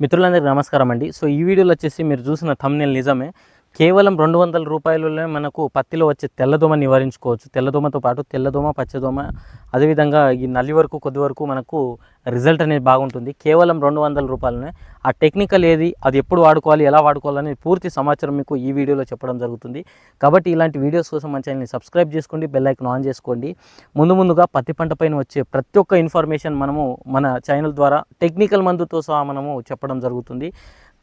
మిత్రులందరికీ నమస్కారం అండి. సో ఈ వీడియోలో వచ్చేసి మీరు చూసిన thumbnail నిజమే. కేవలం రెండు వందల రూపాయలలోనే మనకు పత్తిలో వచ్చే తెల్లదోమ నివారించుకోవచ్చు. తెల్లదోమతో పాటు తెల్లదోమ పచ్చదోమ అదేవిధంగా ఈ నల్లి వరకు కొద్ది వరకు మనకు రిజల్ట్ అనేది బాగుంటుంది. కేవలం రెండు వందల రూపాయలనే. ఆ టెక్నికల్ ఏది అది ఎప్పుడు వాడుకోవాలి ఎలా వాడుకోవాలని పూర్తి సమాచారం మీకు ఈ వీడియోలో చెప్పడం జరుగుతుంది. కాబట్టి ఇలాంటి వీడియోస్ కోసం మన ఛానల్ని సబ్స్క్రైబ్ చేసుకోండి బెల్ ఐకాన్ ఆన్ చేసుకోండి. ముందు ముందుగా పత్తి పంట పైన వచ్చే ప్రతి ఒక్క ఇన్ఫర్మేషన్ మనము మన ఛానల్ ద్వారా టెక్నికల్ మందుతో సహా మనము చెప్పడం జరుగుతుంది.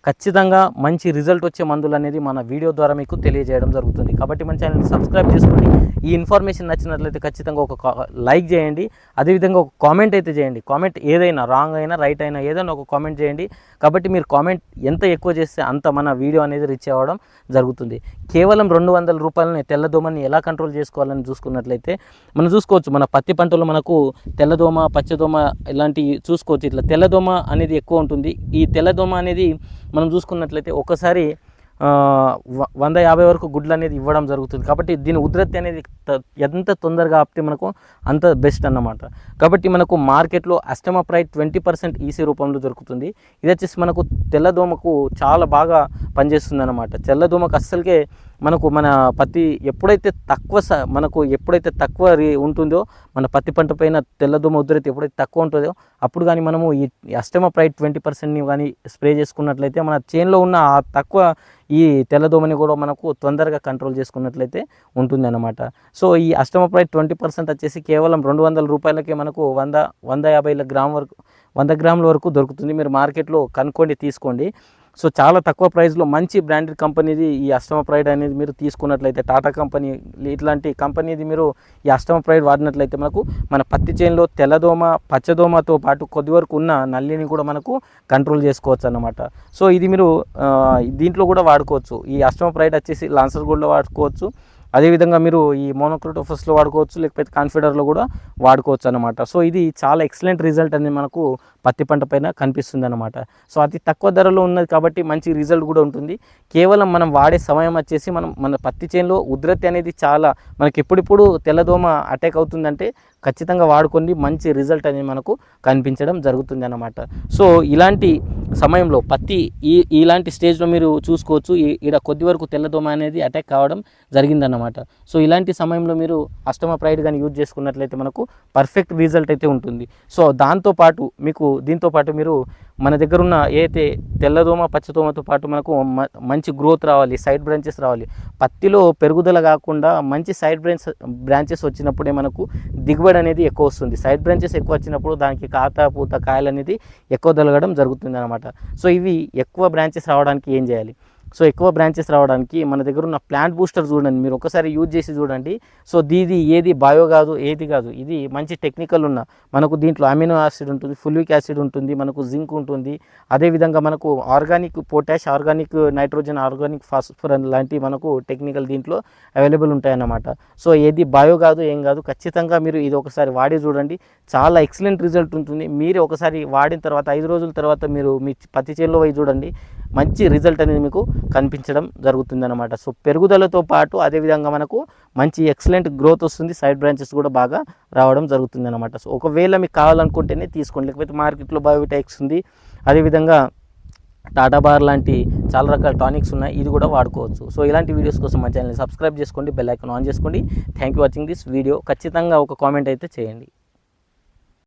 ఖచ్చితంగా మంచి రిజల్ట్ వచ్చే మందులు అనేది మన వీడియో ద్వారా మీకు తెలియజేయడం జరుగుతుంది. కాబట్టి మన ఛానల్ని సబ్స్క్రైబ్ చేసుకోండి. ఈ ఇన్ఫర్మేషన్ నచ్చినట్లయితే ఖచ్చితంగా ఒక లైక్ చేయండి. అదేవిధంగా ఒక కామెంట్ అయితే చేయండి. కామెంట్ ఏదైనా రాంగ్ అయినా రైట్ అయినా ఏదైనా ఒక కామెంట్ చేయండి. కాబట్టి మీరు కామెంట్ ఎంత ఎక్కువ చేస్తే అంత మన వీడియో అనేది రీచ్ అవ్వడం జరుగుతుంది. కేవలం రెండు వందల రూపాయలని తెల్లదోమని ఎలా కంట్రోల్ చేసుకోవాలని చూసుకున్నట్లయితే మనం చూసుకోవచ్చు. మన పత్తి పంటలో మనకు తెల్లదోమ పచ్చదోమ ఇలాంటివి చూసుకోవచ్చు. ఇట్లా తెల్లదోమ అనేది ఎక్కువ ఉంటుంది. ఈ తెల్లదోమ అనేది మనం చూసుకున్నట్లయితే ఒకసారి వంద యాభై వరకు గుడ్లు అనేది ఇవ్వడం జరుగుతుంది. కాబట్టి దీని ఉధృతి అనేది ఎంత తొందరగా ఆపితే మనకు అంత బెస్ట్ అన్నమాట. కాబట్టి మనకు మార్కెట్లో అస్టమప్రైట్ ట్వంటీ పర్సెంట్ ఈసీ రూపంలో దొరుకుతుంది. ఇది వచ్చేసి మనకు తెల్లదోమకు చాలా బాగా పనిచేస్తుంది అనమాట తెల్లదోమకు అస్సలకే మనకు మన పత్తి ఎప్పుడైతే తక్కువ స మనకు ఎప్పుడైతే తక్కువ ఉంటుందో మన పత్తి పంట పైన తెల్లదోమ ఉధృతి ఎప్పుడైతే తక్కువ ఉంటుందో అప్పుడు కానీ మనము ఈ అష్టమ ప్రైట్ ట్వంటీ పర్సెంట్ని కానీ స్ప్రే చేసుకున్నట్లయితే మన చేన్లో ఉన్న ఆ తక్కువ ఈ తెల్లదోమని కూడా మనకు తొందరగా కంట్రోల్ చేసుకున్నట్లయితే ఉంటుంది అనమాట సో ఈ అష్టమ ప్రైట్ ట్వంటీ పర్సెంట్ వచ్చేసి కేవలం రెండు వందల రూపాయలకే మనకు వంద వంద యాభై గ్రామ్ వరకు వంద గ్రాముల వరకు దొరుకుతుంది. మీరు మార్కెట్లో కనుక్కోండి తీసుకోండి. సో చాలా తక్కువ ప్రైస్లో మంచి బ్రాండెడ్ కంపెనీది ఈ అష్టమ ప్రైడ్ అనేది మీరు తీసుకున్నట్లయితే టాటా కంపెనీ ఇట్లాంటి కంపెనీది మీరు ఈ అష్టమ ప్రైడ్ వాడినట్లయితే మనకు మన పత్తి చేనులో తెల్లదోమ పచ్చదోమతో పాటు కొద్ది వరకు ఉన్న నల్లిని కూడా మనకు కంట్రోల్ చేసుకోవచ్చు అన్నమాట. సో ఇది మీరు దీంట్లో కూడా వాడుకోవచ్చు. ఈ అష్టమ ప్రైడ్ వచ్చేసి లాన్సర్ గోల్డ్లో వాడుకోవచ్చు. అదేవిధంగా మీరు ఈ మోనోక్రోటోఫస్లో వాడుకోవచ్చు లేకపోతే కాన్ఫిడర్లో కూడా వాడుకోవచ్చు అనమాట సో ఇది చాలా ఎక్సలెంట్ రిజల్ట్ అనేది మనకు పత్తి పంట పైన కనిపిస్తుంది అనమాట సో అతి తక్కువ ధరలో ఉన్నది కాబట్టి మంచి రిజల్ట్ కూడా ఉంటుంది. కేవలం మనం వాడే సమయం వచ్చేసి మనం మన పత్తి చేనులో ఉధృతి అనేది చాలా మనకి ఎప్పుడిప్పుడు తెల్లదోమ అటాక్ అవుతుందంటే ఖచ్చితంగా వాడుకొని మంచి రిజల్ట్ అనేది మనకు కనిపించడం జరుగుతుంది అన్నమాట. సో ఇలాంటి సమయంలో పత్తి ఈ ఇలాంటి స్టేజ్లో మీరు చూసుకోవచ్చు. ఈడ కొద్ది వరకు తెల్లదోమ అనేది అటాక్ కావడం జరిగిందన్నమాట సో ఇలాంటి సమయంలో మీరు అష్టమ ప్రైడ్ కానీ యూజ్ చేసుకున్నట్లయితే మనకు పర్ఫెక్ట్ రిజల్ట్ అయితే ఉంటుంది. సో దాంతోపాటు మీకు దీంతో పాటు మీరు మన దగ్గర ఉన్న ఏదైతే తెల్లదోమ పచ్చదోమతో పాటు మనకు మంచి గ్రోత్ రావాలి సైడ్ బ్రాంచెస్ రావాలి పత్తిలో పెరుగుదల కాకుండా మంచి సైడ్ బ్రాంచ్ బ్రాంచెస్ వచ్చినప్పుడే మనకు దిగుబడి అనేది ఎక్కువ వస్తుంది. సైడ్ బ్రాంచెస్ ఎక్కువ వచ్చినప్పుడు దానికి కాత పూత కాయలు అనేది ఎక్కువ దొలగడం జరుగుతుంది అనమాట సో ఇవి ఎక్కువ బ్రాంచెస్ రావడానికి ఏం చేయాలి? సో ఎక్కువ బ్రాంచెస్ రావడానికి మన దగ్గర ఉన్న ప్లాంట్ బూస్టర్ చూడండి మీరు ఒకసారి యూజ్ చేసి చూడండి. సో దీది ఏది బయో కాదు ఏది కాదు ఇది మంచి టెక్నికల్ ఉన్న మనకు దీంట్లో అమినో యాసిడ్ ఉంటుంది ఫుల్విక్ యాసిడ్ ఉంటుంది మనకు జింక్ ఉంటుంది. అదేవిధంగా మనకు organic potash organic nitrogen organic phosphorus లాంటి మనకు టెక్నికల్ దీంట్లో అవైలబుల్ ఉంటాయన్నమాట. సో ఏది బయో కాదు ఏం కాదు ఖచ్చితంగా మీరు ఇది ఒకసారి వాడి చూడండి. చాలా ఎక్సలెంట్ రిజల్ట్ ఉంటుంది. మీరు ఒకసారి వాడిన తర్వాత ఐదు రోజుల తర్వాత మీరు మీ పత్తి చేనులో పోయి చూడండి. మంచి రిజల్ట్ అనేది మీకు కనిపించడం జరుగుతుందన్నమాట. సో పెరుగుదలతో పాటు అదేవిధంగా మనకు మంచి ఎక్సలెంట్ గ్రోత్ వస్తుంది. సైడ్ బ్రాంచెస్ కూడా బాగా రావడం జరుగుతుంది అనమాట సో ఒకవేళ మీకు కావాలనుకుంటేనే తీసుకోండి. లేకపోతే మార్కెట్లో బయోటెక్స్ ఉంది. అదేవిధంగా టాటా బార్ లాంటి చాలా రకాల టానిక్స్ ఉన్నాయి. ఇది కూడా వాడుకోవచ్చు. సో ఇలాంటి వీడియోస్ కోసం మా ఛానల్ని సబ్స్క్రైబ్ చేసుకోండి. బెల్ ఐకాన్ ఆన్ చేసుకోండి. Thank you watching this video ఖచ్చితంగా ఒక కామెంట్ అయితే చేయండి.